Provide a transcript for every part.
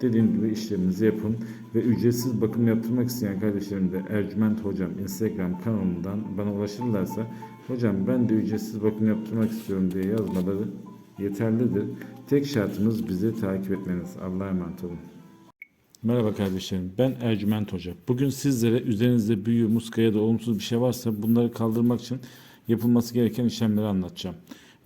Dediğim gibi işleminizi yapın ve ücretsiz bakım yaptırmak isteyen kardeşlerim de Ercüment Hocam Instagram kanalından bana ulaşırlarsa hocam ben de ücretsiz bakım yaptırmak istiyorum diye yazmaları yeterlidir. Tek şartımız bizi takip etmeniz. Allah'a emanet olun. Merhaba kardeşlerim. Ben Ercüment Hoca. Bugün sizlere üzerinizde büyü, muska ya da olumsuz bir şey varsa bunları kaldırmak için yapılması gereken işlemleri anlatacağım.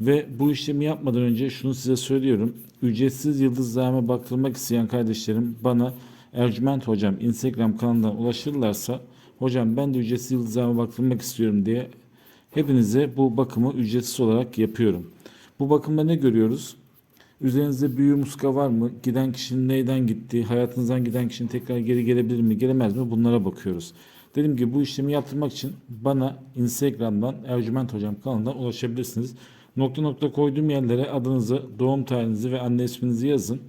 Ve bu işlemi yapmadan önce şunu size söylüyorum. Ücretsiz yıldızlarıma baktırmak isteyen kardeşlerim bana Ercüment Hocam Instagram kanalından ulaşırlarsa hocam ben de ücretsiz yıldızlarıma baktırmak istiyorum diye hepinize bu bakımı ücretsiz olarak yapıyorum. Bu bakımda ne görüyoruz? Üzerinizde büyü muska var mı? Giden kişinin neyden gittiği, hayatınızdan giden kişinin tekrar geri gelebilir mi, gelemez mi? Bunlara bakıyoruz. Dediğim gibi bu işlemi yaptırmak için bana Instagram'dan Ercüment Hocam kanalından ulaşabilirsiniz. Nokta nokta koyduğum yerlere adınızı, doğum tarihinizi ve anne isminizi yazın.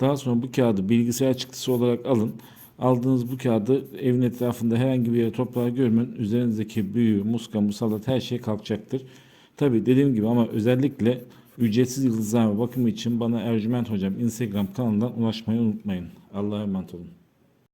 Daha sonra bu kağıdı bilgisayar çıktısı olarak alın. Aldığınız bu kağıdı evin etrafında herhangi bir yere toprağa gömün. Üzerinizdeki büyü, muska, musallat her şey kalkacaktır. Tabi dediğim gibi ama özellikle ücretsiz yıldızlama bakımı için bana Ercüment Hocam Instagram kanalından ulaşmayı unutmayın. Allah'a emanet olun.